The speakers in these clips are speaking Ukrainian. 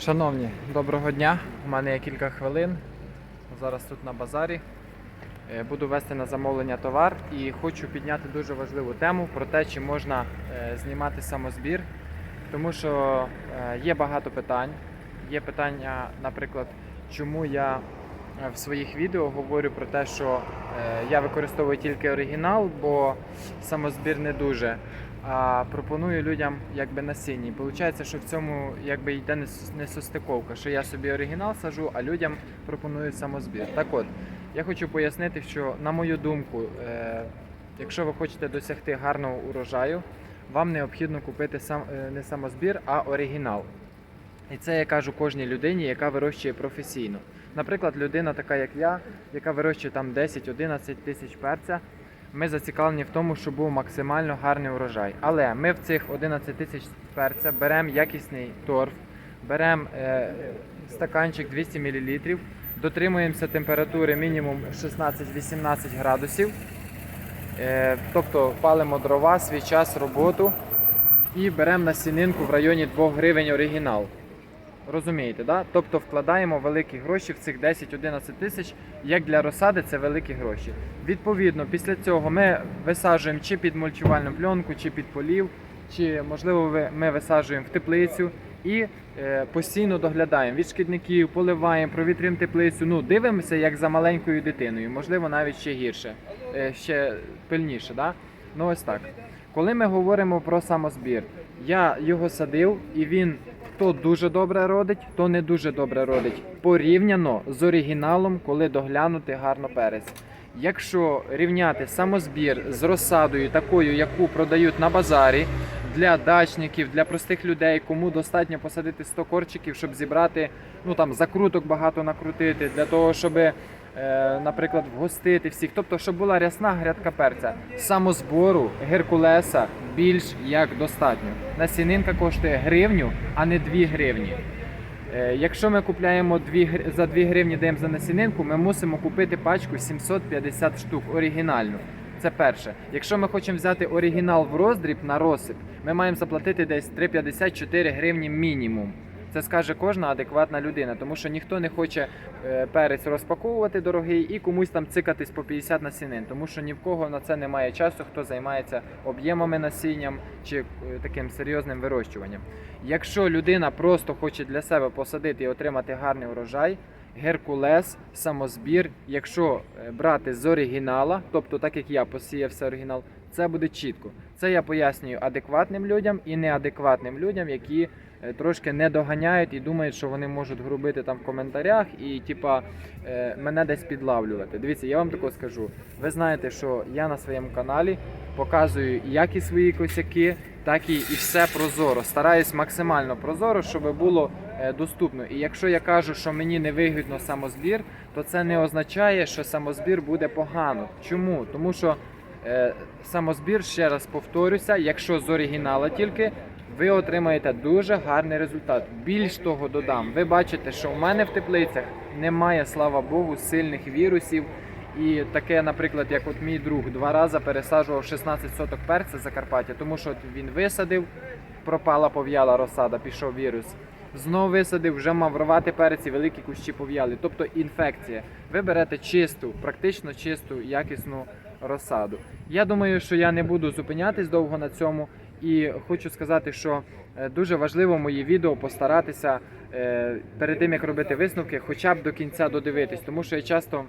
Шановні, доброго дня. У мене є кілька хвилин. Зараз тут на базарі. Е, Буду вести на замовлення товар і хочу підняти дуже важливу тему про те, чи можна е, знімати самозбір. Тому що е, є багато питань. Є питання, наприклад, чому я в своїх відео говорю про те, що я використовую тільки оригінал, бо самозбір не дуже. А пропоную людям якби насінні. Получається, що в цьому якби йде нес- несостиковка, що я собі оригінал сажу, а людям пропоную самозбір. Так от, я хочу пояснити, що на мою думку, е, якщо ви хочете досягти гарного урожаю, вам необхідно купити сам е, не самозбір, а оригінал. І це я кажу кожній людині, яка вирощує професійно. Наприклад, людина така, як я, яка вирощує там 10-11 тисяч перця. Ми зацікавлені в тому, щоб був максимально гарний урожай. Але ми в цих 11 тисяч перця беремо якісний торф, беремо е, стаканчик 200 мл, дотримуємося температури мінімум 16-18 градусів. Е, тобто палимо дрова, свій час, роботу і беремо насінинку в районі 2 гривень оригінал. Розумієте, да? Тобто вкладаємо великі гроші в цих 10-11 тисяч, як для розсади це великі гроші. Відповідно, після цього ми висаджуємо чи під мульчувальну пленку, чи під полів, чи можливо ми висаджуємо в теплицю і е, постійно доглядаємо від шкідників, поливаємо, провітрюємо теплицю. Ну, дивимося як за маленькою дитиною, можливо, навіть ще гірше, е, ще пильніше. Да? Ну ось так. Коли ми говоримо про самозбір, я його садив і він то дуже добре родить, то не дуже добре родить. Порівняно з оригіналом, коли доглянути гарно перець. Якщо рівняти самозбір з розсадою, такою, яку продають на базарі для дачників, для простих людей, кому достатньо посадити 100 корчиків, щоб зібрати, ну там закруток багато накрутити, для того, щоб, наприклад, вгостити всіх. Тобто, щоб була рясна грядка перця. Самозбору Геркулеса більш як достатньо. Насінинка коштує гривню, а не 2 гривні. Е, Якщо ми купляємо 2, за 2 гривні даємо за насінинку, ми мусимо купити пачку 750 штук оригінальну. Це перше. Якщо ми хочемо взяти оригінал в роздріб на розсип, ми маємо заплатити десь 3,54 гривні мінімум. Це скаже кожна адекватна людина, тому що ніхто не хоче е, перець розпаковувати дорогий і комусь там цикатись по 50 насінин, тому що ні в кого на це немає часу, хто займається об'ємами насінням чи е, таким серйозним вирощуванням. Якщо людина просто хоче для себе посадити і отримати гарний урожай, Геркулес, самозбір, якщо е, брати з оригінала, тобто так як я посіяв все оригінал, це буде чітко. Це я пояснюю адекватним людям і неадекватним людям, які трошки не доганяють і думають, що вони можуть грубити там в коментарях і типа е, мене десь підлавлювати. Дивіться, я вам тако скажу. Ви знаєте, що я на своєму каналі показую як і свої косяки, так і, і все прозоро. Стараюсь максимально прозоро, щоб було е, доступно. І якщо я кажу, що мені не вигідно самозбір, то це не означає, що самозбір буде погано. Чому? Тому що е, самозбір, ще раз повторюся, якщо з оригінала тільки. Ви отримаєте дуже гарний результат. Більш того, додам, ви бачите, що у мене в теплицях немає, слава Богу, сильних вірусів. І таке, наприклад, як от мій друг два рази пересаджував 16 соток перця Закарпаття, тому що він висадив, пропала пов'яла розсада, пішов вірус. Знову висадив, вже мав рвати перець і великі кущі пов'яли. Тобто інфекція. Ви берете чисту, практично чисту, якісну розсаду. Я думаю, що я не буду зупинятись довго на цьому. І хочу сказати, що е, дуже важливо мої відео постаратися е, перед тим як робити висновки, хоча б до кінця додивитись, тому що я часто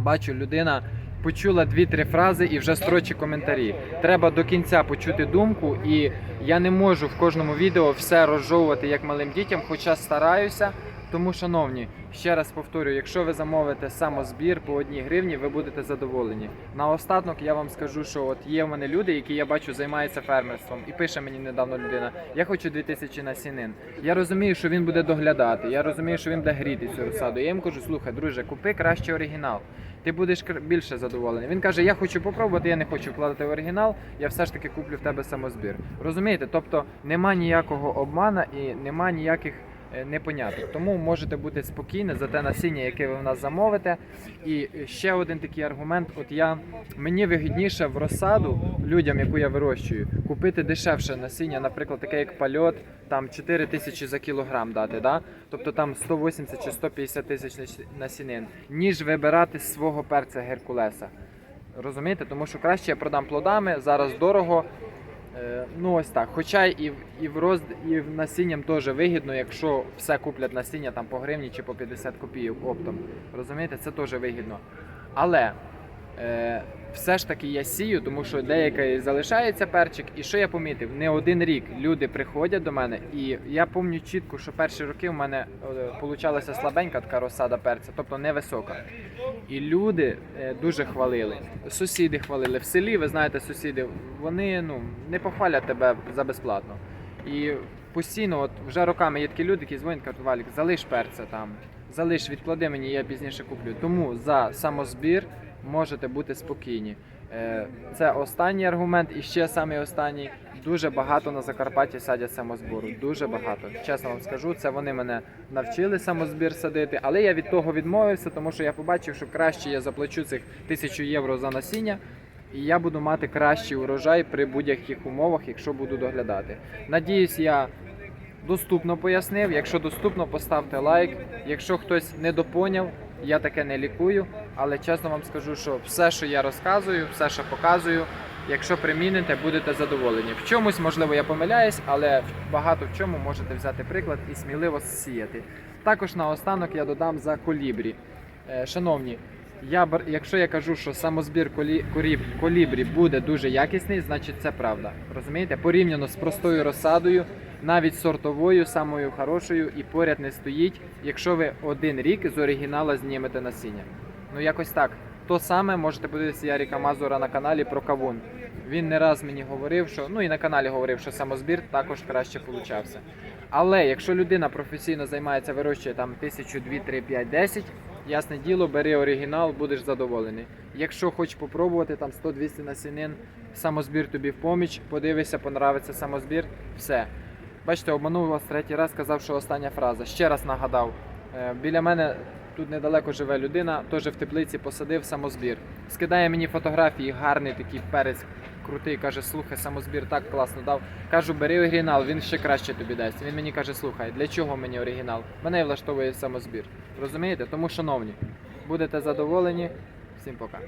бачу, людина почула дві-три фрази і вже строчить коментарі. Треба до кінця почути думку, і я не можу в кожному відео все розжовувати як малим дітям, хоча стараюся. Тому, шановні, ще раз повторюю, якщо ви замовите самозбір по одній гривні, ви будете задоволені. Наостанок я вам скажу, що от є в мене люди, які я бачу займаються фермерством, і пише мені недавно людина: я хочу 2000 насінин. Я розумію, що він буде доглядати. Я розумію, що він буде гріти цю розсаду. Я їм кажу, слухай, друже, купи краще оригінал. Ти будеш більше задоволений. Він каже: Я хочу попробувати, я не хочу вкладати в оригінал, я все ж таки куплю в тебе самозбір. Розумієте? Тобто нема ніякого обмана і нема ніяких непоняток. Тому можете бути спокійні за те насіння, яке ви в нас замовите. І ще один такий аргумент: от я мені вигідніше в розсаду людям, яку я вирощую, купити дешевше насіння, наприклад, таке як пальот, там 4 тисячі за кілограм дати, да? тобто там 180 чи 150 тисяч нас- насінин, ніж вибирати свого перця Геркулеса. Розумієте? Тому що краще я продам плодами, зараз дорого. Е, Ну ось так. Хоча і в, і в роз, і в насінням теж вигідно, якщо все куплять насіння там по гривні чи по 50 копійок оптом. Розумієте, це теж вигідно. Але е, все ж таки я сію, тому що деякий залишається перчик. І що я помітив? Не один рік люди приходять до мене, і я пам'ятаю чітко, що перші роки в мене е, получалася слабенька така розсада перця, тобто невисока. І люди е, дуже хвалили. Сусіди хвалили. В селі, ви знаєте, сусіди, вони ну, не похвалять тебе за безплатно. І постійно, от вже роками є такі люди, які дзвонять, кажуть, Валік, залиш перця там, залиш, відклади мені, я пізніше куплю. Тому за самозбір можете бути спокійні. Е, Це останній аргумент, і ще самий останній. Дуже багато на Закарпатті садять самозбору. Дуже багато. Чесно вам скажу, це вони мене навчили самозбір садити, але я від того відмовився, тому що я побачив, що краще я заплачу цих тисячу євро за насіння, і я буду мати кращий урожай при будь-яких умовах, якщо буду доглядати. Надіюсь, я доступно пояснив. Якщо доступно, поставте лайк. Якщо хтось не допоняв, я таке не лікую. Але чесно вам скажу, що все, що я розказую, все, що показую, якщо приміните, будете задоволені. В чомусь, можливо, я помиляюсь, але багато в чому можете взяти приклад і сміливо сіяти. Також наостанок я додам за колібрі. Е, Шановні, я, якщо я кажу, що самозбір колі, коріб, колібрі буде дуже якісний, значить це правда. Розумієте? Порівняно з простою розсадою, навіть сортовою, самою хорошою, і поряд не стоїть, якщо ви один рік з оригінала знімете насіння. Ну якось так. То саме можете подивитися Яріка Мазура на каналі про кавун. Він не раз мені говорив, що ну і на каналі говорив, що самозбір також краще получався. Але якщо людина професійно займається, вирощує там тисячу, дві, три, п'ять, десять, ясне діло, бери оригінал, будеш задоволений. Якщо хочеш попробувати там 100-200 насінин, самозбір тобі в поміч, подивишся, понравиться самозбір, все. Бачите, обманув вас третій раз, сказав, що остання фраза. Ще раз нагадав. Е, Біля мене тут недалеко живе людина, теж в теплиці посадив самозбір. Скидає мені фотографії, гарний такий перець крутий, каже, слухай, самозбір так класно дав. Кажу, бери оригінал, він ще краще тобі дасть. Він мені каже, слухай, для чого мені оригінал? Мене влаштовує самозбір. Розумієте? Тому, шановні, будете задоволені. Всім пока.